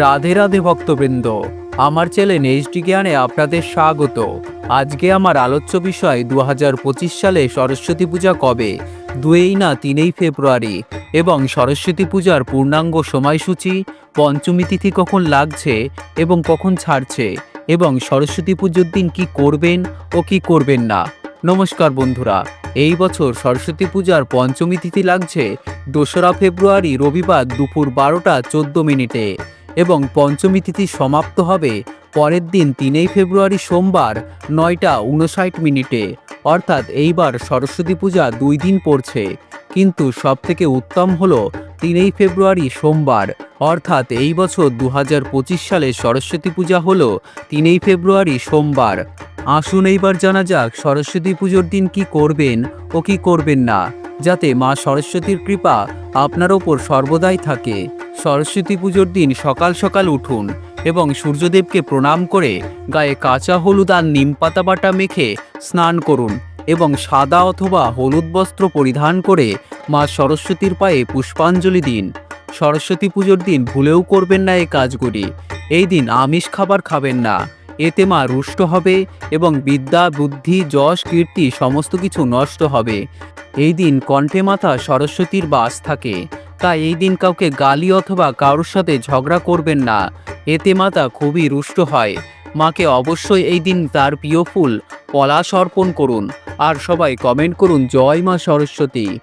রাধে রাধে ভক্তবৃন্দ, আমার channel HD জ্ঞানে আপনাদের স্বাগত। আজকে আমার আলোচ্য বিষয় দু হাজার পঁচিশ সালে সরস্বতী পূজা কবে? দুয়েই না তিনেই ফেব্রুয়ারি। এবং সরস্বতী পূজার পূর্ণাঙ্গ সময়সূচি, পঞ্চমী তিথি কখন লাগছে এবং কখন ছাড়ছে? এবং সরস্বতী পুজোর দিন কি করবেন ও কি করবেন না? নমস্কার বন্ধুরা, এই বছর সরস্বতী পূজার পঞ্চমী তিথি লাগছে দোসরা ফেব্রুয়ারি রবিবার দুপুর বারোটা চোদ্দ মিনিটে। এবং পঞ্চমী তিথি সমাপ্ত হবে পরের দিন তিনই ফেব্রুয়ারি সোমবার নয়টা উনষাট মিনিটে। অর্থাৎ এইবার সরস্বতী পূজা দুই দিন পড়ছে। কিন্তু সবথেকে উত্তম হলো তিনই ফেব্রুয়ারি সোমবার। অর্থাৎ এই বছর দু হাজার পঁচিশ সালে সরস্বতী পূজা হলো তিনই ফেব্রুয়ারি সোমবার। আসুন এইবার জানা যাক সরস্বতী পুজোর দিন কি করবেন ও কি করবেন না, যাতে মা সরস্বতীর কৃপা আপনার ওপর সর্বদাই থাকে। সরস্বতী পুজোর দিন সকাল সকাল উঠুন এবং সূর্যদেবকে প্রণাম করে গায়ে কাঁচা হলুদ আর নিম পাতা বাটা মেখে স্নান করুন এবং সাদা অথবা হলুদ বস্ত্র পরিধান করে মা সরস্বতীর পায়ে পুষ্পাঞ্জলি দিন। সরস্বতী পুজোর দিন ভুলেও করবেন না এই কাজগুলি। এই দিন আমিষ খাবার খাবেন না। এতে মা রুষ্ট হবে এবং বিদ্যা, বুদ্ধি, যশ, কীর্তি সমস্ত কিছু নষ্ট হবে। এই দিন কণ্ঠে মাথা সরস্বতীর বাস থাকে। তাই এই দিন কাউকে গালি অথবা কারোর সাথে ঝগড়া করবেন না। এতে মাতা খুবই রুষ্ট হয়। মাকে অবশ্যই এই দিন তার প্রিয় ফুল, পলাশ অর্পণ করুন। আর সবাই কমেন্ট করুন, জয় মা সরস্বতী।